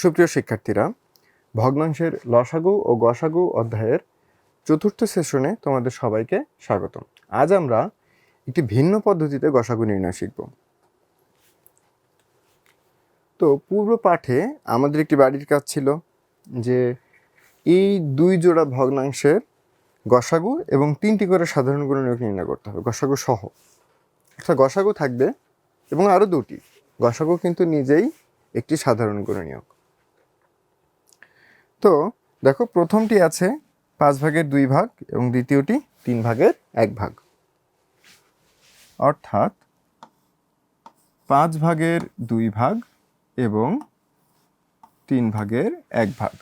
সুপ্রিয় শিক্ষার্থীরা, ভগ্নাংশের লসাগু ও গসাগু অধ্যায়ের চতুর্থ সেশনে তোমাদের সবাইকে স্বাগতম। আজ আমরা একটি ভিন্ন পদ্ধতিতে গসাগু নির্ণয় শিখব। তো পূর্ব পাঠে আমাদের একটি বাড়ির কাজ ছিল যে এই দুই জোড়া ভগ্নাংশের গসাগু এবং তিনটি করে সাধারণ গুণনীয়ক নির্ণয় করতে হবে, গসাগু সহ। একটা গসাগু থাকবে এবং আরও দুটি। গসাগু কিন্তু নিজেই একটি সাধারণ গুণনীয়ক। তো দেখো প্রথমটি আছে পাঁচ ভাগের দুই ভাগ এবং দ্বিতীয়টি তিন ভাগের এক ভাগ। অর্থাৎ পাঁচ ভাগের দুই ভাগ এবং তিন ভাগের এক ভাগ।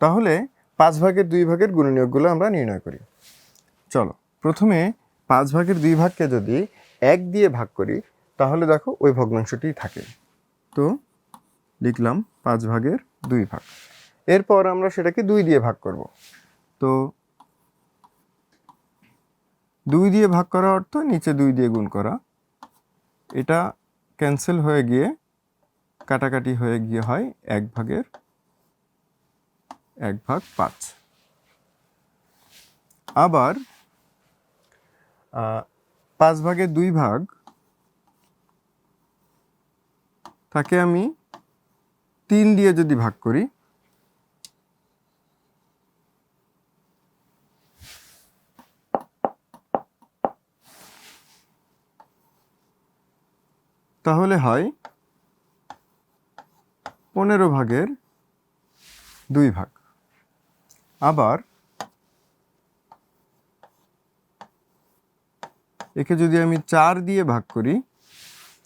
তাহলে পাঁচ ভাগের দুই ভাগের গুণনীয়কগুলো আমরা নির্ণয় করি। চলো, প্রথমে পাঁচ ভাগের দুই ভাগকে যদি এক দিয়ে ভাগ করি, তাহলে দেখো ওই ভগ্নাংশটি থাকে। তো লিখলাম পাঁচ ভাগের দুই ভাগ। এরপর আমরা সেটাকে দুই দিয়ে ভাগ করব। তো দুই দিয়ে ভাগ করা অর্থ নিচে দুই দিয়ে গুণ করা। এটা ক্যান্সেল হয়ে গিয়ে কাটাকাটি হয়ে গিয়ে হয় এক ভাগের এক ভাগ পাঁচ। আবার পাঁচ ভাগের দুই ভাগ, তাকে আমি তিন দিয়ে যদি ভাগ করি, তাহলে হয় পনেরো ভাগের দুই ভাগ। আবার একে যদি আমি চার দিয়ে ভাগ করি,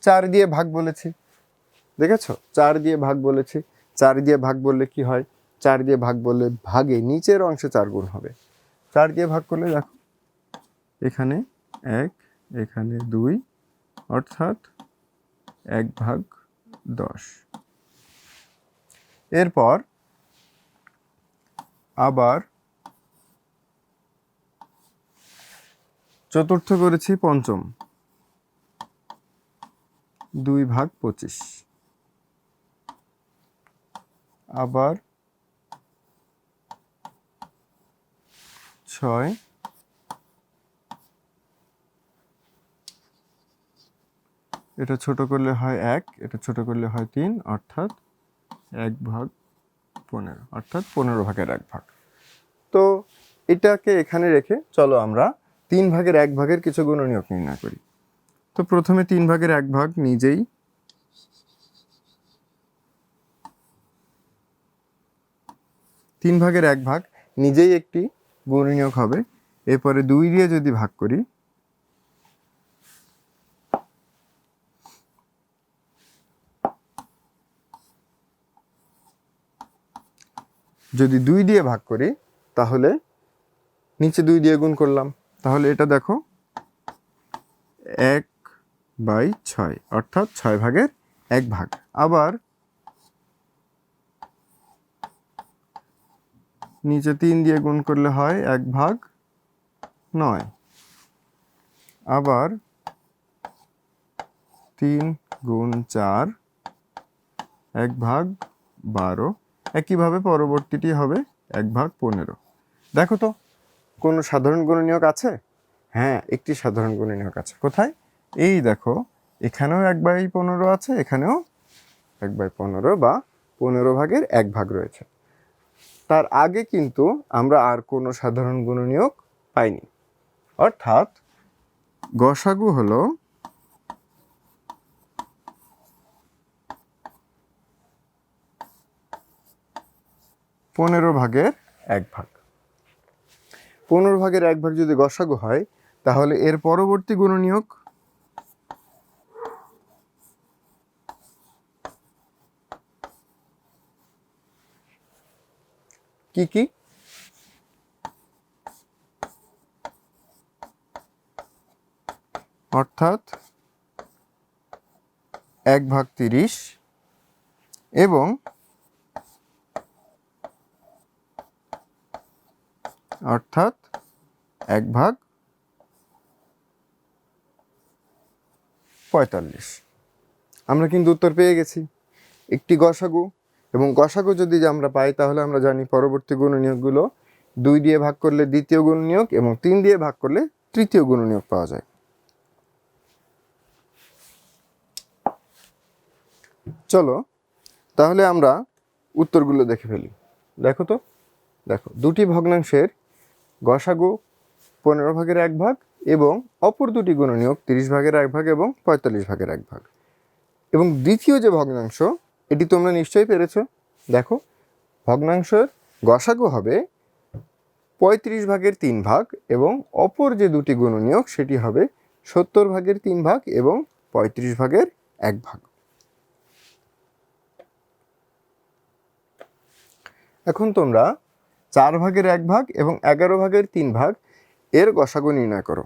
চার দিয়ে ভাগ বলেছি। দেখেছ? চার দিয়ে ভাগ বলেছি। চার দিয়ে ভাগ বললে কি হয়? চার দিয়ে ভাগ বললে ভাগে নিচের অংশে চার গুণ হবে। চার দিয়ে ভাগ করলে দেখো, এখানে এক, এখানে দুই, অর্থাৎ এক ভাগ দশ। এরপর আবার চতুর্থ করেছি পঞ্চম। দুই ভাগ পঁচিশ। আবার ছয়। এটা ছোট করলে হয় এক, এটা ছোট করলে হয় তিন, অর্থাৎ এক ভাগ পনেরো, অর্থাৎ পনেরো ভাগের এক ভাগ। তো এটাকে এখানে রেখে চলো আমরা তিন ভাগের এক ভাগের কিছু গুণনীয়ক নির্ণয় করি। তো প্রথমে তিন ভাগের এক ভাগ নিজেই তিন ভাগের এক ভাগ, নিজেই একটি গুণনীয়ক হবে। এরপরে দুই দিয়ে যদি ভাগ করি, যদি দুই দিয়ে ভাগ করি, তাহলে নিচে দুই দিয়ে গুণ করলাম। তাহলে এটা দেখো, এক বাই ছয়, অর্থাৎ ছয় ভাগের এক ভাগ। আবার নিচে তিন দিয়ে গুণ করলে হয় এক ভাগ নয়। আবার তিন গুণ চার, এক ভাগ বারো, একইভাবে পরবর্তীটি হবে এক ভাগ পনেরো। দেখো তো, কোনো সাধারণ গুণনীয়ক আছে? হ্যাঁ একটি সাধারণ গুণনীয়ক আছে। কোথায়? এই দেখো, এখানেও এক বাই পনেরো আছে, এখানেও এক বাই পনেরো বা পনেরো ভাগের এক ভাগ রয়েছে। তার আগে কিন্তু আমরা আর কোনো সাধারণ গুণনীয়ক পাইনি। অর্থাৎ গসাগু হলো পনেরো ভাগের এক ভাগ। পনেরো ভাগের এক ভাগ যদি গসাগু হয়, তাহলে এর পরবর্তী গুণনীয়ক কি কি? অর্থাৎ এক ভাগ তিরিশ এবং অর্থাৎ এক ভাগ পঁয়তাল্লিশ। আমরা কিন্তু উত্তর পেয়ে গেছি। একটি গসাগু এবং গসাগু যদি আমরা পাই, তাহলে আমরা জানি পরবর্তী গুণনীয়কগুলো দুই দিয়ে ভাগ করলে দ্বিতীয় গুণনীয়ক এবং তিন দিয়ে ভাগ করলে তৃতীয় গুণনীয়ক পাওয়া যায়। চলো, তাহলে আমরা উত্তরগুলো দেখে ফেলি। দেখো তো? দেখো, দুটি ভগ্নাংশের গসাগু পনেরো ভাগের এক ভাগ এবং অপর দুটি গুণনীয়ক তিরিশ ভাগের এক ভাগ এবং পঁয়তাল্লিশ ভাগের এক ভাগ। এবং দ্বিতীয় যে ভগ্নাংশ এটি তোমরা নিশ্চয়ই পেরেছ। দেখো, ভগ্নাংশের গসাগু হবে পঁয়ত্রিশ ভাগের তিন ভাগ এবং অপর যে দুটি গুণনীয়ক সেটি হবে সত্তর ভাগের তিন ভাগ এবং পঁয়ত্রিশ ভাগের এক ভাগ। এখন তোমরা চার ভাগের এক ভাগ এবং এগারো ভাগের তিন ভাগ এর গসাগু নির্ণয় করো।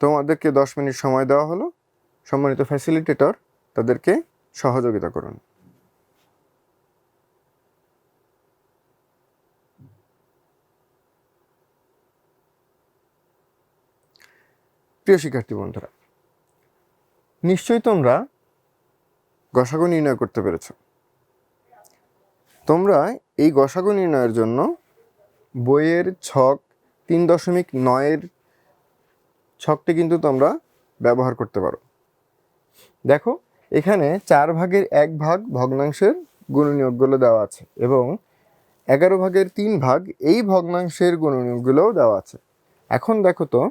তোমাদেরকে দশ মিনিট সময় দেওয়া হলো। সম্মানিত ফ্যাসিলিটেটর তাদেরকে সহযোগিতা করুন। প্রিয় শিক্ষার্থী বন্ধুরা, নিশ্চয়ই তোমরা গসাগু নির্ণয় করতে পেরেছ। তোমরা এই গসাগু নির্ণয়ের জন্য বইয়ের ছক তিন দশমিক নয়ের ছকটি কিন্তু তোমরা ব্যবহার করতে পারো। দেখো, এখানে চার ভাগের এক ভাগ ভগ্নাংশের গুণনীয়কগুলো দেওয়া আছে এবং এগারো ভাগের তিন ভাগ এই ভগ্নাংশের গুণনীয়কগুলোও দেওয়া আছে। এখন দেখো তো,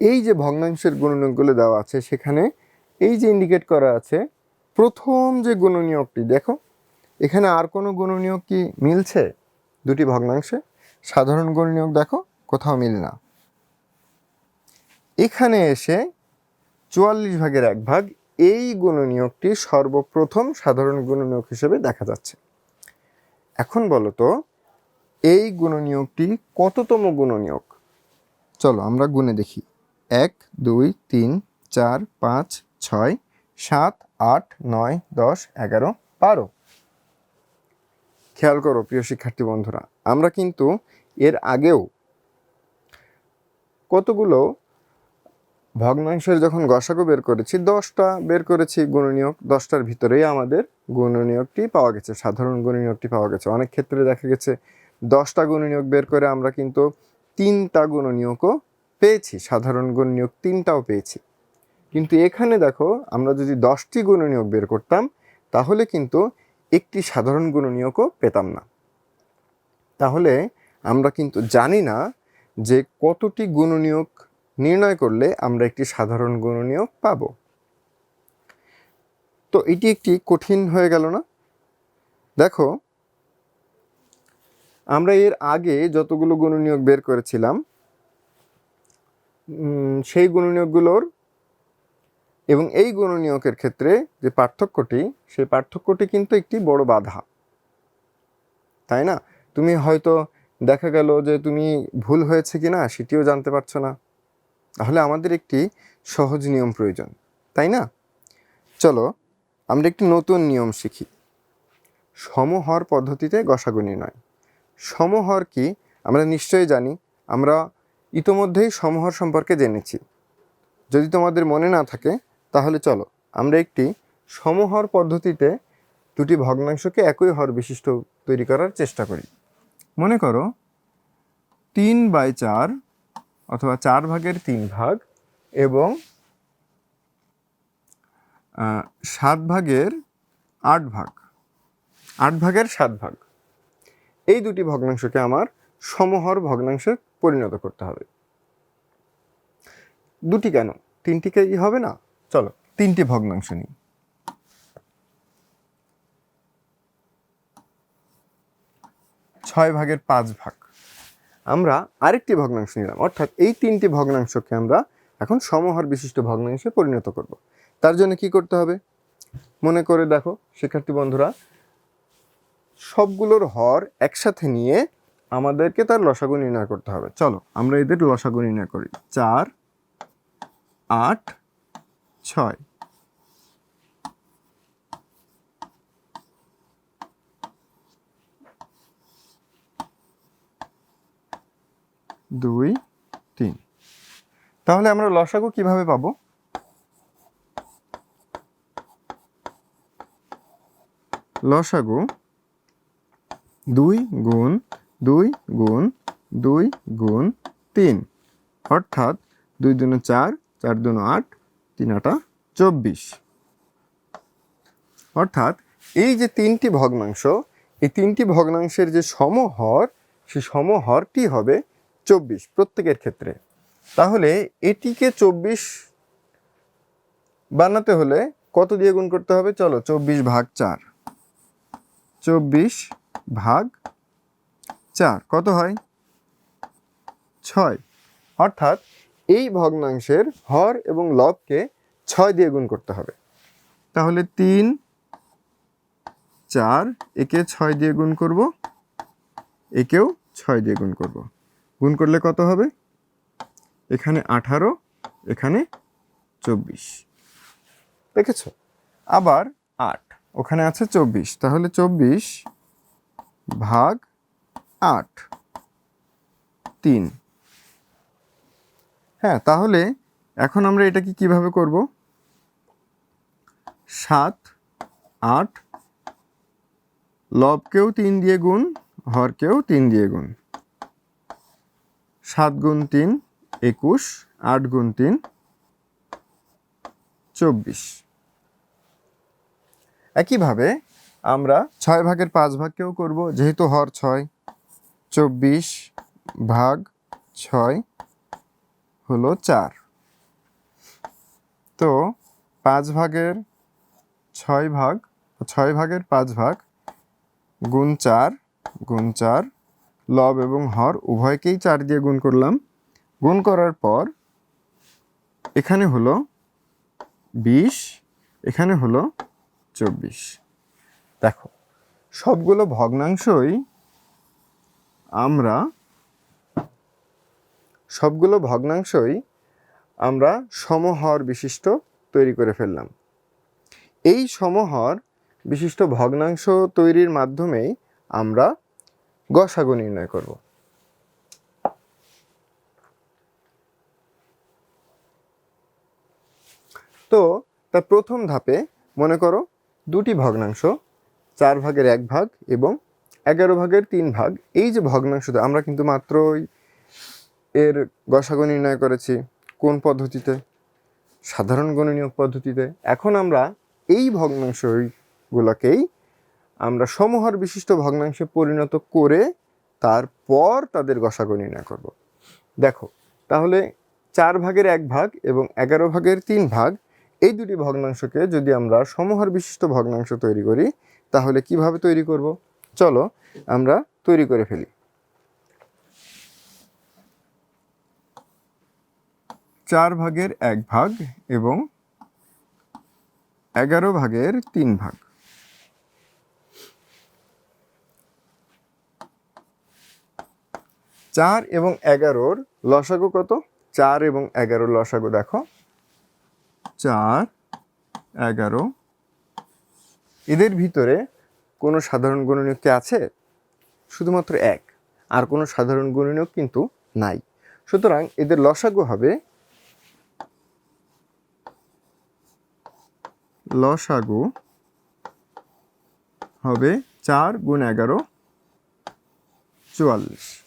এই যে ভগ্নাংশের গুণনীয়কগুলো দেওয়া আছে, সেখানে এই যে ইন্ডিকেট করা আছে, প্রথম যে গুণনীয়কটি, দেখো, এখানে আর কোনো গুণনীয়ক কি মিলছে? দুটি ভগ্নাংশে। সাধারণ গুণনীয়ক দেখো, কোথাও মিল না। এখানে এসে চুয়াল্লিশ ভাগের এক ভাগ এই গুণনীয়কটি সর্বপ্রথম সাধারণ গুণনীয়ক হিসেবে দেখা যাচ্ছে। এখন বলো তো, এই গুণনীয়কটি কততম গুণনীয়ক? চলো আমরা গুণে দেখি। এক, দুই, তিন, চার, পাঁচ, ছয়, সাত, আট, নয়, দশ, এগারো, বারো। খেয়াল করো প্রিয় শিক্ষার্থী বন্ধুরা, আমরা কিন্তু এর আগেও কতগুলো ভগ্নাংশের যখন গসাগু বের করেছি, দশটা বের করেছি গুণনীয়ক, দশটার ভিতরেই আমাদের গুণনীয়কটি পাওয়া গেছে, সাধারণ গুণনীয়কটি পাওয়া গেছে। অনেক ক্ষেত্রে দেখা গেছে, দশটা গুণনীয়ক বের করে আমরা কিন্তু তিনটা গুণনীয়কও পেয়েছি, সাধারণ গুণনীয়ক তিনটাও পেয়েছি। কিন্তু এখানে দেখো, আমরা যদি দশটি গুণনীয়ক বের করতাম, তাহলে কিন্তু একটি সাধারণ গুণনীয়কও পেতাম না। তাহলে আমরা কিন্তু জানি না যে কতটি গুণনীয়ক নির্ণয় করলে আমরা একটি সাধারণ গুণনীয়ক পাব। তো এটি একটি কঠিন হয়ে গেল না? দেখো, আমরা এর আগে যতগুলো গুণনীয়ক বের করেছিলাম সেই গুণনীয়কগুলোর এবং এই গুণনীয়কের ক্ষেত্রে যে পার্থক্যটি, সেই পার্থক্যটি কিন্তু একটি বড় বাধা। তাই না? তুমি হয়তো দেখা গেল যে তুমি ভুল হয়েছে কিনা, সেটিও জানতে পারছ না। তাহলে আমাদের একটি সহজ নিয়ম প্রয়োজন, তাই না? চলো, আমরা একটি নতুন নিয়ম শিখি। সমহর পদ্ধতিতে গসাগু নির্ণয় সমহর কি? আমরা নিশ্চয়ই জানি, আমরা ইতোমধ্যেই সমহর সম্পর্কে জেনেছি। যদি তোমাদের মনে না থাকে, তাহলে চলো, আমরা একটি সমহর পদ্ধতিতে দুটি ভগ্নাংশকে একই হর বিশিষ্ট তৈরি করার চেষ্টা করি। মনে করো, তিন বাই চার অথবা চার ভাগের তিন ভাগ এবং সাত ভাগের আট ভাগ। আট ভাগের সাত ভাগ। এই দুটি ভগ্নাংশকে আমার সমহর ভগ্নাংশে পরিণত করতে হবে। দুটি কেন? তিনটিকে কি হবে না? চলো, তিনটি ভগ্নাংশ নিই। ছয় ভাগের পাঁচ ভাগ। আমরা আরেকটি ভগ্নাংশ নিলাম। অর্থাৎ এই তিনটি ভগ্নাংশকে আমরা এখন সমহার বিশিষ্ট ভগ্নাংশে পরিণত করব। তার জন্য কি করতে হবে? মনে করে দেখো, শিক্ষার্থী বন্ধুরা, সবগুলোর হর একসাথে নিয়ে আমাদেরকে তার লসাগু নির্ণয় করতে হবে। চলো, আমরা এদের লসাগু নির্ণয় করি। চার, আট, ছয়। দুই, তিন। তাহলে আমরা লসাগু কীভাবে পাবো? লসাগু দুই গুণ দুই গুণ দুই গুণ তিন। অর্থাৎ দুই দুনো চার চার দুনো আট, তিন আটা চব্বিশ। অর্থাৎ এই যে তিনটি ভগ্নাংশ, এই তিনটি ভগ্নাংশের যে সমহর সে সমহরটি হবে চব্বিশ প্রত্যেকের ক্ষেত্রে। তাহলে এটিকে চব্বিশ বানাতে হলে কত দিয়ে গুণ করতে হবে? চলো চব্বিশ ভাগ চার। চব্বিশ ভাগ চার, কত হয়? ছয়। অর্থাৎ এই ভগ্নাংশের হর এবং লবকে ছয় দিয়ে গুণ করতে হবে। তাহলে তিন, চার, একে ছয় দিয়ে গুণ করব। একেও ছয় দিয়ে গুণ করব। গুণ করলে কত হবে? এখানে আঠারো, এখানে চব্বিশ। দেখেছ? আবার আট, ওখানে আছে চব্বিশ। তাহলে চব্বিশ ভাগ আট, তিন। হ্যাঁ তাহলে এখন আমরা এটাকে কীভাবে করব? সাত, আট, লবকেও তিন দিয়ে গুণ, হরকেও তিন দিয়ে গুণ। সাত গুণ তিন, একুশ, আট গুণ তিন, চব্বিশ। একইভাবে আমরা ছয় ভাগের পাঁচ ভাগকেও করব, যেহেতু হর ছয়, চব্বিশ ভাগ ছয় হলো চার। তো পাঁচ ভাগের ছয় ভাগ, ছয় ভাগের পাঁচ ভাগ গুণ চার গুণ চার লব এবং হর উভয়কেই চার দিয়ে গুণ করলাম। গুণ করার পর এখানে হলো বিশ, এখানে হলো চব্বিশ। দেখো, সবগুলো ভগ্নাংশই আমরা, সবগুলো ভগ্নাংশই আমরা সমহর বিশিষ্ট তৈরি করে ফেললাম। এই সমহর বিশিষ্ট ভগ্নাংশ তৈরির মাধ্যমেই আমরা গসাগু নির্ণয় করব। তো, তার প্রথম ধাপে মনে করো দুটি ভগ্নাংশ, চার ভাগের এক ভাগ এবং এগারো ভাগের তিন ভাগ। এই যে ভগ্নাংশ আমরা কিন্তু মাত্রই এর গসাগু নির্ণয় করেছি কোন পদ্ধতিতে? সাধারণ গণনীয় পদ্ধতিতে। এখন আমরা এই ভগ্নাংশগুলোকেই আমরা সমহর বিশিষ্ট ভগ্নাংশে পরিণত করে তারপর তাদের গসাগু নির্ণয় করব। দেখো, তাহলে চার ভাগের এক ভাগ এবং এগারো ভাগের তিন ভাগ, এই দুটি ভগ্নাংশকে যদি আমরা সমহর বিশিষ্ট ভগ্নাংশ তৈরি করি, তাহলে কীভাবে তৈরি করব? চলো আমরা তৈরি করে ফেলি। চার ভাগের এক ভাগ এবং এগারো ভাগের তিন ভাগ। চার এবং এগারোর লসাগু কত? চার এবং এগারোর লসাগু দেখো। চার, এগারো। এদের ভিতরে কোনো সাধারণ গুণনীয়ক কি আছে? শুধুমাত্র এক। আর কোনো সাধারণ গুণনীয়ক কিন্তু নাই। সুতরাং এদের লসাগু হবে লসাগু হবে চার গুণ এগারো, চুয়াল্লিশ।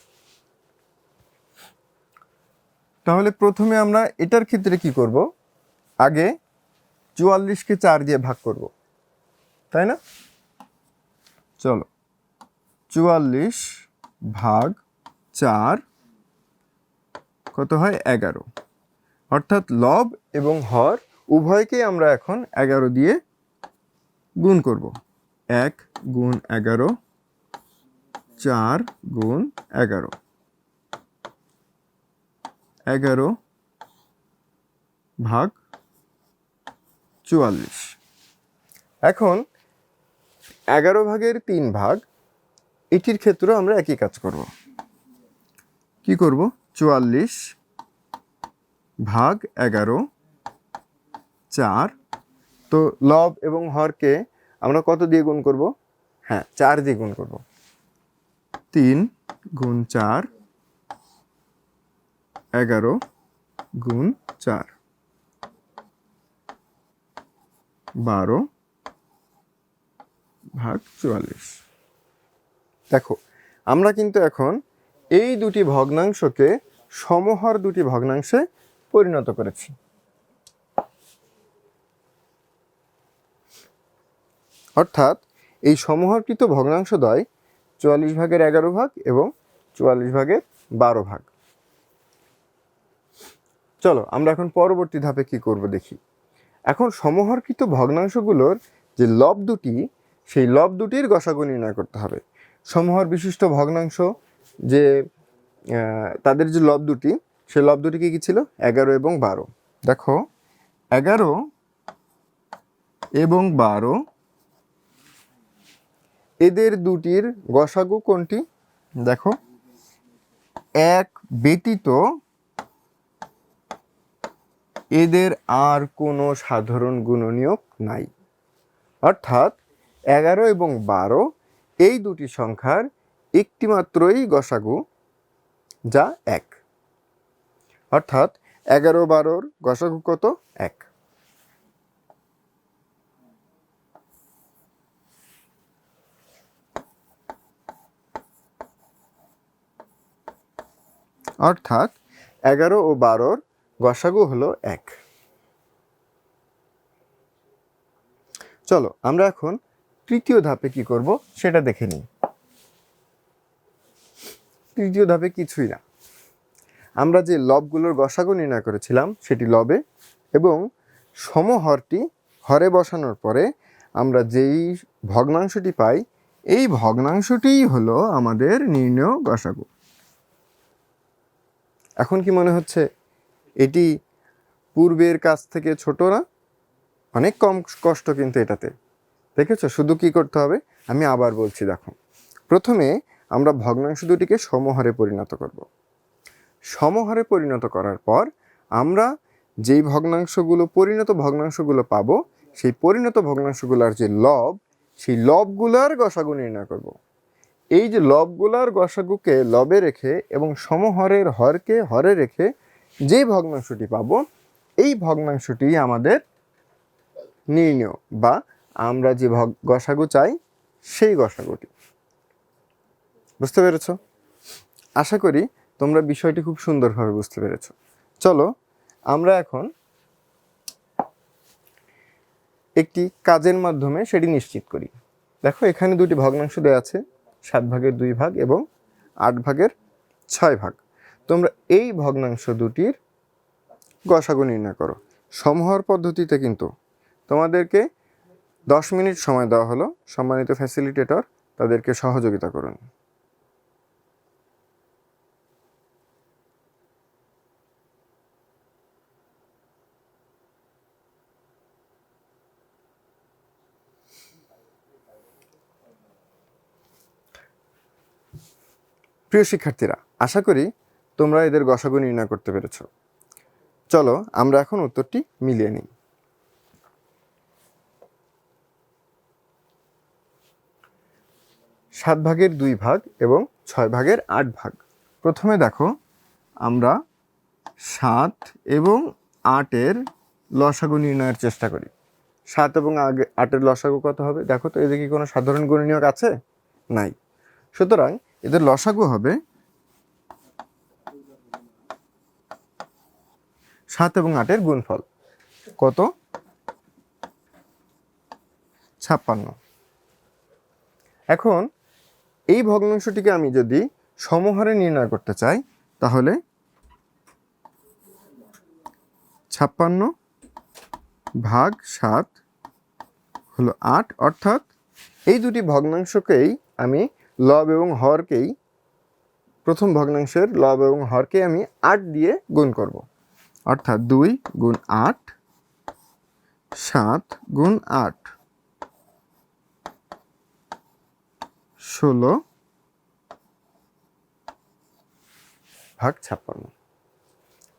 তাহলে প্রথমে আমরা এটার ক্ষেত্রে কি করব? আগে চুয়াল্লিশকে চার দিয়ে ভাগ করব। তাই না? চলো। চুয়াল্লিশ ভাগ চার কত হয়? এগারো। অর্থাৎ লব এবং হর উভয়কেই আমরা এখন এগারো দিয়ে গুণ করব। এক গুণ এগারো, চার গুণ এগারো। এগারো ভাগ চুয়াল্লিশ। এখন এগারো ভাগের তিন ভাগ, এটির ক্ষেত্রেও আমরা একই কাজ করব। কি করব? চুয়াল্লিশ ভাগ এগারো চার। তো লব এবং হরকে আমরা কত দিয়ে গুণ করব? হ্যাঁ চার দিয়ে গুণ করব। তিন গুণ চার এগারো গুণ চার। বারো ভাগ চুয়াল্লিশ। দেখো, আমরা কিন্তু এখন এই দুটি ভগ্নাংশকে সমহর দুটি ভগ্নাংশে পরিণত করেছি। অর্থাৎ এই সমহরকৃত ভগ্নাংশদ্বয় চুয়াল্লিশ ভাগের এগারো ভাগ এবং চুয়াল্লিশ ভাগের বারো ভাগ। চলো, আমরা এখন পরবর্তী ধাপে কি করব দেখি। এখন সমহরকৃত ভগ্নাংশগুলোর যে লব দুটি, সেই লব দুটির গসাগু নির্ণয় করতে হবে। সমহর বিশিষ্ট ভগ্নাংশ যে তাদের যে লব দুটি, সেই লব দুটি কি কী ছিল? এগারো এবং বারো। দেখো, এগারো এবং বারো, এদের দুটির গসাগু কোনটি? দেখো, এক ব্যতীত এদের আর কোনো সাধারণ গুণনীয়ক নাই। অর্থাৎ এগারো এবং বারো এই দুটি সংখ্যার একটিমাত্রই গসাগু, যা এক। অর্থাৎ এগারো বারোর গসাগু কত? এক। অর্থাৎ এগারো ও বারোর গসাগু হলো এক। চলো, আমরা এখন তৃতীয় ধাপে কি করব সেটা দেখে নিই। তৃতীয় ধাপে কিছুই না। আমরা যে লবগুলোর গসাগু নির্ণয় করেছিলাম, সেটি লবে এবং সমহরটি হরে বসানোর পরে আমরা যেই ভগ্নাংশটি পাই, এই ভগ্নাংশটিই হলো আমাদের নির্ণয় গসাগু এখন কি মনে হচ্ছে? এটি পূর্বের কাছ থেকে ছোট না অনেক কম কষ্ট কিন্তু এটাতে। দেখেছ? শুধু কি করতে হবে? আমি আবার বলছি, দেখো। প্রথমে আমরা ভগ্নাংশ দুটিকে সমহারে পরিণত করব। সমহারে পরিণত করার পর আমরা যেই ভগ্নাংশগুলো, পরিণত ভগ্নাংশগুলো পাবো, সেই পরিণত ভগ্নাংশগুলোর যে লব, সেই লবগুলার গসাগু নির্ণয় করব। এই যে লবগুলার গসাগুকে লবে রেখে এবং সমহরের হরকে হরে রেখে যে ভগ্নাংশটি পাবো, এই ভগ্নাংশটি আমাদের নির্ণয় বা আমরা যে ভগ, গসাগু চাই, সেই গসাগুটি। বুঝতে পেরেছ? আশা করি তোমরা বিষয়টি খুব সুন্দরভাবে বুঝতে পেরেছ। চলো, আমরা এখন একটি কাজের মাধ্যমে সেটি নিশ্চিত করি। দেখো, এখানে দুটি ভগ্নাংশ দেওয়া আছে, সাত ভাগের দুই ভাগ এবং আট ভাগের ছয় ভাগ। তোমরা এই ভগ্নাংশ দুটির গসাগু নির্ণয় করো। সমহর পদ্ধতিতে কিন্তু তোমাদেরকে দশ মিনিট সময় দেওয়া হলো। সম্মানিত ফ্যাসিলিটেটর তাদেরকে সহযোগিতা করুন। প্রিয় শিক্ষার্থীরা, আশা করি তোমরা এদের গসাগু নির্ণয় করতে পেরেছ। চলো, আমরা এখন উত্তরটি মিলিয়ে নিই। সাত ভাগের দুই ভাগ এবং ছয় ভাগের আট ভাগ। প্রথমে দেখো, আমরা সাত এবং আটের লসাগু নির্ণয়ের চেষ্টা করি। সাত এবং আগে, আটের লসাগু কত হবে? দেখো তো, এদিকে কি কোনো সাধারণ গুণনীয়ক আছে? নাই। সুতরাং এদের লসাগু হবে সাত এবং আটের গুণফল। কত? ছাপ্পান্ন। এখন এই ভগ্নাংশটিকে আমি যদি সমহারে নির্ণয় করতে চাই, তাহলে ছাপ্পান্ন ভাগ সাত হলো আট, অর্থাৎ এই দুটি ভগ্নাংশকেই আমি লব এবং হরকেই, প্রথম ভগ্নাংশের লব এবং হরকে আমি আট দিয়ে গুণ করব। অর্থাৎ দুই গুণ আট, সাত গুণ আট। ষোলো ভাগ ছাপ্পান্ন।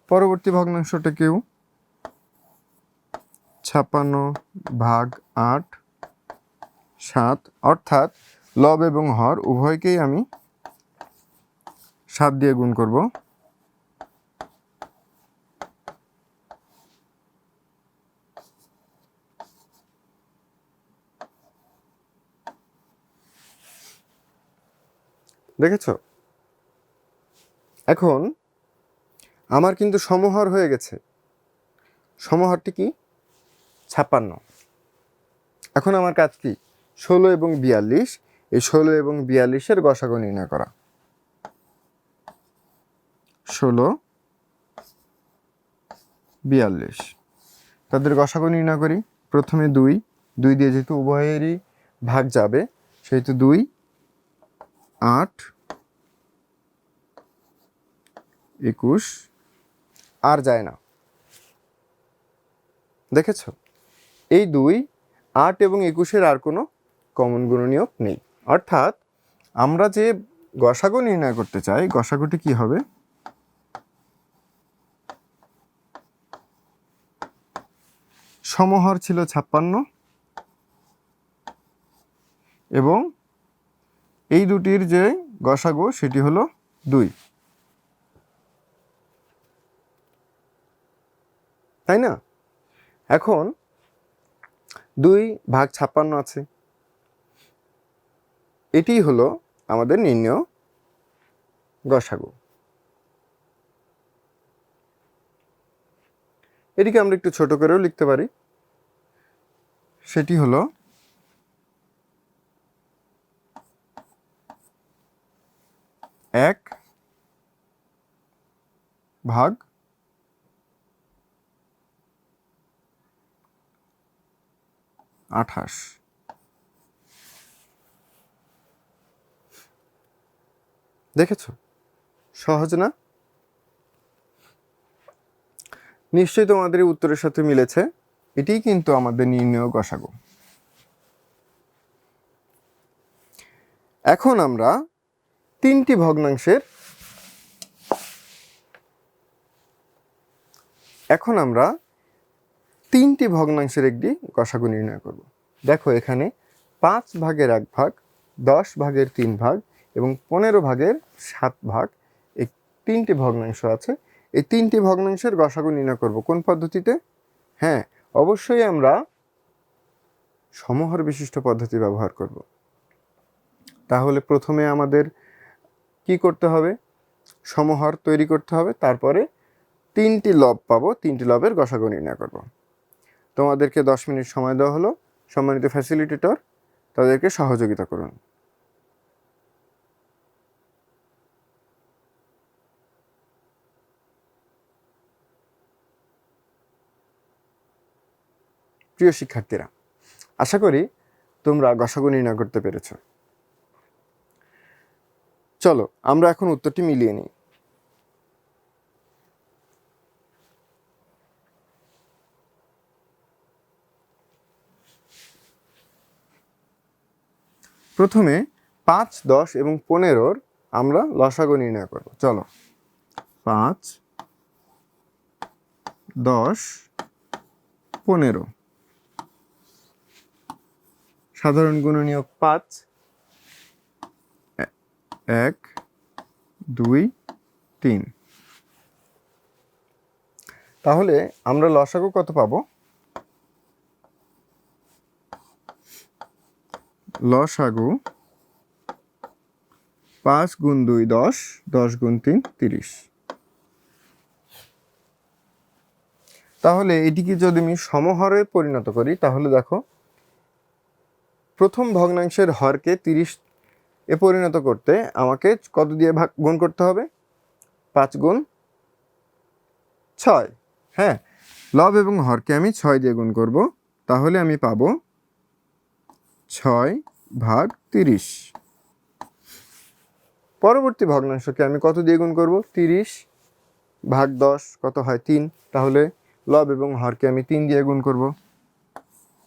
পরবর্তী ভগ্নাংশটাকেও ছাপ্পান্ন ভাগ আট, সাত, অর্থাৎ লব এবং হর উভয়কেই আমি সাত দিয়ে গুণ করব। দেখেছ? এখন আমার কিন্তু সমহর হয়ে গেছে। সমহরটি কি? ছাপ্পান্ন। এখন আমার কাজ কি? ষোলো এবং বিয়াল্লিশ। এই ষোলো এবং বিয়াল্লিশের গসাগু নির্ণয় করা। ষোলো, বিয়াল্লিশ। তাদের গসাগু নির্ণয় করি। প্রথমে দুই। দুই দিয়ে যেহেতু উভয়েরই ভাগ যাবে, সেহেতু দুই আট, একুশ, আর যায় না। দেখেছ? এই দুই, আট এবং একুশের আর কোনো কমন গুণনীয়ক নেই। অর্থাৎ আমরা যে গসাগু নির্ণয় করতে চাই, গসাগুটি কি হবে? সমহর ছিল ছাপ্পান্ন এবং এই দুটির যে গসাগু, সেটি হলো দুই। তাই না? এখন দুই ভাগ ছাপ্পান্ন আছে। এটি হলো আমাদের নির্ণয় গসাগু। এটিকে আমরা একটু ছোট করেও লিখতে পারি। সেটি হলো এক ভাগ আঠাশ। দেখেছ? সহজ না? নিশ্চয়ই তোমাদের উত্তরের সাথে মিলেছে। এটিই কিন্তু আমাদের নির্ণয় গসাগু। এখন আমরা তিনটি ভগ্নাংশের। এখন আমরা তিনটি ভগ্নাংশের একটি গসাগু নির্ণয় করব। দেখো এখানে পাঁচ ভাগের এক ভাগ, দশ ভাগের তিন ভাগ এবং পনেরো ভাগের সাত ভাগ এই তিনটি ভগ্নাংশ আছে। এই তিনটি ভগ্নাংশের গসাগু নির্ণয় করব কোন পদ্ধতিতে? হ্যাঁ অবশ্যই আমরা সমহর বিশিষ্ট পদ্ধতি ব্যবহার করব। তাহলে প্রথমে আমাদের কি করতে হবে? সমহর তৈরি করতে হবে। তারপরে তিনটি লব পাবো, তিনটি লবের গসাগু নির্ণয় করব। তোমাদেরকে দশ মিনিট সময় দেওয়া হলো। সম্মানিত ফ্যাসিলিটেটর তাদেরকে সহযোগিতা করুন। প্রিয় শিক্ষার্থীরা, আশা করি তোমরা গসাগু নির্ণয় করতে পেরেছ। চলো, আমরা এখন উত্তরটি মিলিয়ে নিই। প্রথমে পাঁচ, দশ এবং পনেরোর আমরা লসাগু নির্ণয় করব। চলো, পাঁচ, দশ, পনেরো। সাধারণ গুণনীয়ক পাঁচ এক, দুই, তিন। তাহলে আমরা লসাগু কত পাবো? লসাগু পাঁচ গুণ দুই, দশ দশ গুণ তিন, তিরিশ। তাহলে এটিকে যদি আমি সমহরে পরিণত করি, তাহলে দেখো, প্রথম ভগ্নাংশের হরকে তিরিশ এ পরিণত করতে আমাকে কত দিয়ে ভাগ গুণ করতে হবে? পাঁচ গুণ ছয়। হ্যাঁ লব এবং হরকে আমি ছয় দিয়ে গুণ করব, তাহলে আমি পাব ছয় ভাগ তিরিশ। পরবর্তী ভগ্নাংশকে আমি কত দিয়ে গুণ করব? তিরিশ ভাগ দশ কত হয় তিন, তাহলে লব এবং হরকে আমি তিন দিয়ে গুণ করব।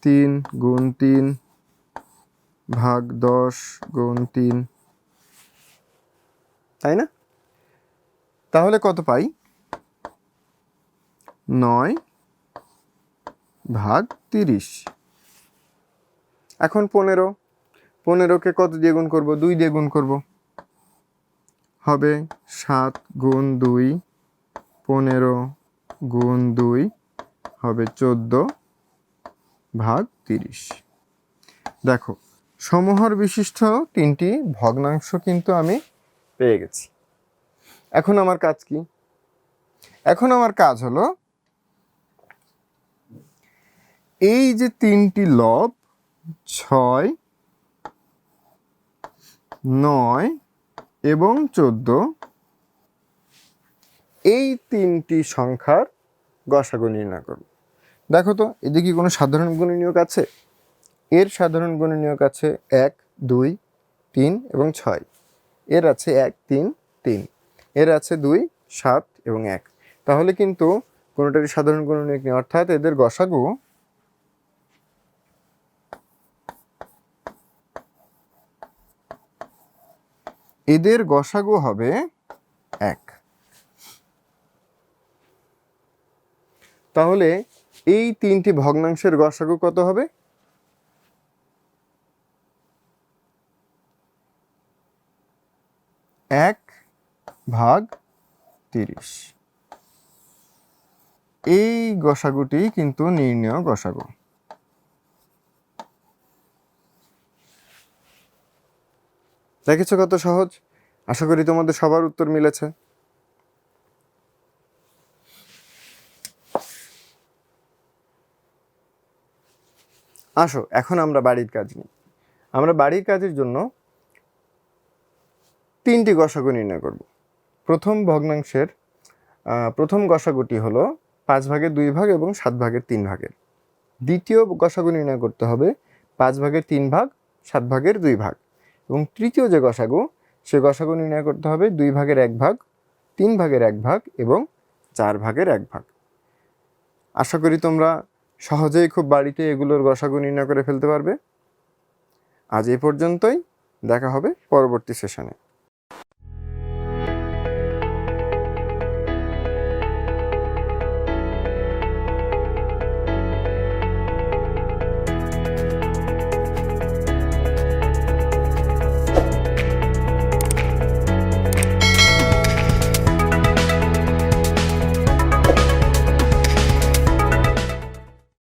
তিন গুণ তিন ভাগ দশ গুণ তিন। তাই না? তাহলে কত পাই? নয় ভাগ তিরিশ। এখন পনেরো। পনেরোকে কত দিয়ে গুণ করব? দুই দিয়ে গুণ করব। হবে সাত গুণ দুই। পনেরো গুণ দুই হবে চোদ্দ ভাগ তিরিশ। দেখো সমহর বিশিষ্ট তিনটি ভগ্নাংশ কিন্তু আমি পেয়ে গেছি। এখন আমার কাজ কি? এখন আমার কাজ হলো এই যে তিনটি লব, ছয়, নয় এবং চোদ্দ, এই তিনটি সংখ্যার গসাগু নির্ণয় করব। দেখো তো, এদিকে কোনো সাধারণ গুণনীয়ক আছে? এর সাধারণ গুণনীয়ক আছে এক, দুই, তিন এবং ছয়। এর আছে এক, তিন তিন। এর আছে দুই, সাত এবং এক। তাহলে কিন্তু কোনোটারই সাধারণ গুণনীয়ক নেই। অর্থাৎ এদের গসাগু এদের গসাগু হবে এক। তাহলে এই তিনটি ভগ্নাংশের গসাগু কত হবে এক ভাগ তিরিশ। এই গসাগুটি কিন্তু নির্ণয় গসাগু। দেখেছ কত সহজ? আশা করি তোমাদের সবার উত্তর মিলেছে। আসো, এখন আমরা বাড়ির কাজ নিই। আমরা বাড়ির কাজের জন্য তিনটি গসাগু নির্ণয় করব। প্রথম ভগ্নাংশের প্রথম গসাগুটি হলো পাঁচ ভাগের দুই ভাগ এবং সাত ভাগের তিন ভাগের। দ্বিতীয় গসাগু নির্ণয় করতে হবে পাঁচ ভাগের তিন ভাগ, সাত ভাগের দুই ভাগ। এবং তৃতীয় যে গসাগু, সে গসাগু নির্ণয় করতে হবে দুই ভাগের এক ভাগ, তিন ভাগের এক ভাগ এবং চার ভাগের এক ভাগ। আশা করি তোমরা সহজেই খুব বাড়িতে এগুলোর গসাগু নির্ণয় করে ফেলতে পারবে। আজ এ পর্যন্তই, দেখা হবে পরবর্তী সেশনে।